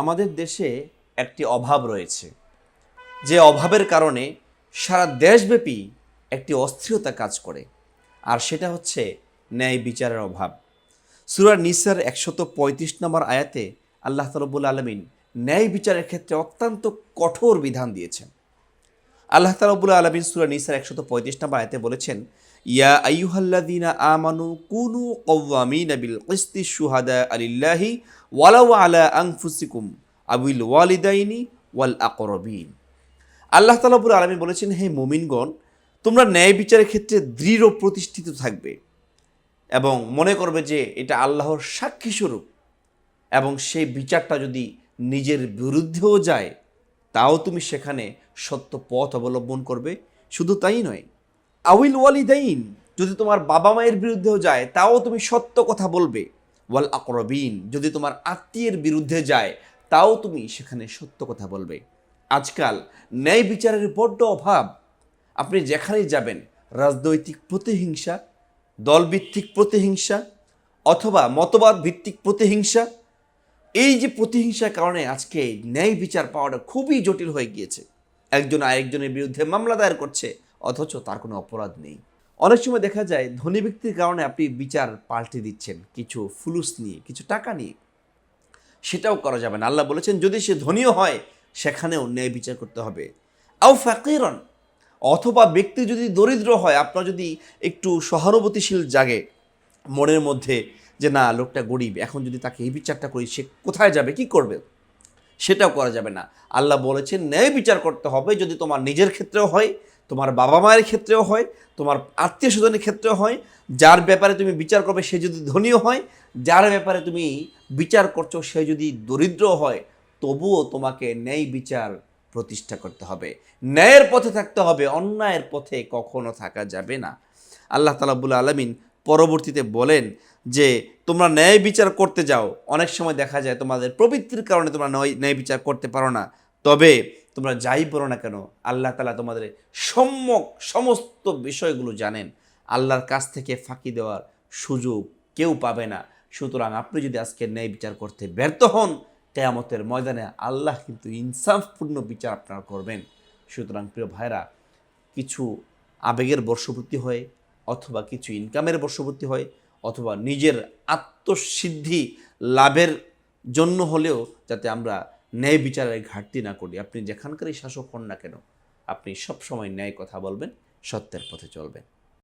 আমাদের দেশে একটি অভাব রয়েছে। যে অভাবের কারণে সারা দেশব্যাপী একটি অস্থিরতা কাজ করে। আর সেটা হচ্ছে ন্যায় বিচারের অভাব। সুরার নিসার একশত পঁয়ত্রিশ নম্বর আয়াতে আল্লাহ তালবুল আলমিন ন্যায় বিচারের ক্ষেত্রে অত্যন্ত কঠোর বিধান দিয়েছেন। আল্লাহ তালবুল আলমিন সুরা নিসার একশত পঁয়ত্রিশ নম্বর আয়তে বলেছেন, ইয়া আইয়ুহাল্লাদিনা আমানু কুনু কওয়ামিন বিল কিসতি শুহাদা আলিল্লাহি ওয়ালাউ আলা আনফুসিকুম আবিল ওয়ালিদাইনি ওয়াল আকরবিন। আল্লাহ তালাবুল আলমিন বলেছেন, হে মোমিনগণ, তোমরা ন্যায় বিচারের ক্ষেত্রে দৃঢ় প্রতিষ্ঠিত থাকবে এবং মনে করবে যে এটা আল্লাহর সাক্ষী স্বরূপ এবং সেই বিচারটা যদি নিজের বিরুদ্ধেও যায় তাও তুমি সেখানে সত্য পথ অবলম্বন করবে। শুধু তাই নয় আউইল ওয়ালিদাইন, যদি তোমার বাবা মায়ের বিরুদ্ধেও যায়, তাও তুমি সত্য কথা বলবে। ওয়াল আকরবিন, যদি তোমার আত্মীয়ের বিরুদ্ধে যায়, তাও তুমি সেখানে সত্য কথা বলবে। আজকাল ন্যায় বিচারের বড্ড অভাব। আপনি যেখানেই যাবেন, রাজনৈতিক প্রতিহিংসা, দলভিত্তিক প্রতিহিংসা, অথবা মতবাদ ভিত্তিক প্রতিহিংসা এই যে প্রতিহিংসার কারণে আজকে ন্যায় বিচার পাওয়াটা খুবই জটিল হয়ে গিয়েছে। একজন আরেকজনের বিরুদ্ধে মামলা দায়ের করছে, অথচ তার কোনো অপরাধ নেই। অনেক সময় দেখা যায়, ধনী ব্যক্তির কারণে আপনি বিচার পাল্টে দিচ্ছেন, কিছু ফুলুস নিয়ে, কিছু টাকা নিয়ে। সেটাও করা যাবে না। আল্লাহ বলেছেন, যদি সে ধনীও হয়, সেখানেও ন্যায় বিচার করতে হবে। আও ফাকিরন, অথবা ব্যক্তি যদি দরিদ্র হয়, আপনার যদি একটু সহানুভূতিশীল জাগে, মনের মধ্যে যে না, লোকটা গরিব, এখন যদি তাকে এই বিচারটা করি, সে কোথায় যাবে, কি করবে? সেটাও করা যাবে না। আল্লাহ বলেছেন, ন্যায় বিচার করতে হবে যদি তোমার নিজের ক্ষেত্রেও হয়, তোমার বাবা মায়ের ক্ষেত্রেও হয়, তোমার আত্মীয় স্বজনের ক্ষেত্রেও হয়। যার ব্যাপারে তুমি বিচার করবে, সে যদি ধনীও হয়, যার ব্যাপারে তুমি বিচার করছ, সে যদি দরিদ্র হয়, তবুও তোমাকে ন্যায় বিচার প্রতিষ্ঠা করতে হবে। ন্যায়ের পথে থাকতে হবে, অন্যায়ের পথে কখনো থাকা যাবে না। আল্লাহ তালাবুল আলমিন পরবর্তীতে বলেন যে, তোমরা ন্যায় বিচার করতে যাও। অনেক সময় দেখা যায় তোমাদের প্রবৃত্তির কারণে তোমরা ন্যায়- ন্যায় বিচার করতে পারো না। তবে তোমরা যাই বলো না কেন, আল্লাহ তালা তোমাদের সম্যক সমস্ত বিষয়গুলো জানেন। আল্লাহর কাছ থেকে ফাঁকি দেওয়ার সুযোগ কেউ পাবে না। সুতরাং আপনি যদি আজকে ন্যায় বিচার করতে ব্যর্থ হন, কেয়ামতের ময়দানে আল্লাহ কিন্তু ইনসাফপূর্ণ বিচার আপনারা করবেন। সুতরাং প্রিয় ভাইরা কিছু আবেগের বর্ষপূর্তি হয় অথবা কিছু ইনকামের বশবর্তী হয়, অথবা নিজের আত্মসিদ্ধি লাভের জন্য হলেও যাতে আমরা ন্যায় বিচারের ঘাটতি না করি। আপনি যেখানকারই শাসক হন না কেন, আপনি সবসময় ন্যায় কথা বলবেন, সত্যের পথে চলবেন।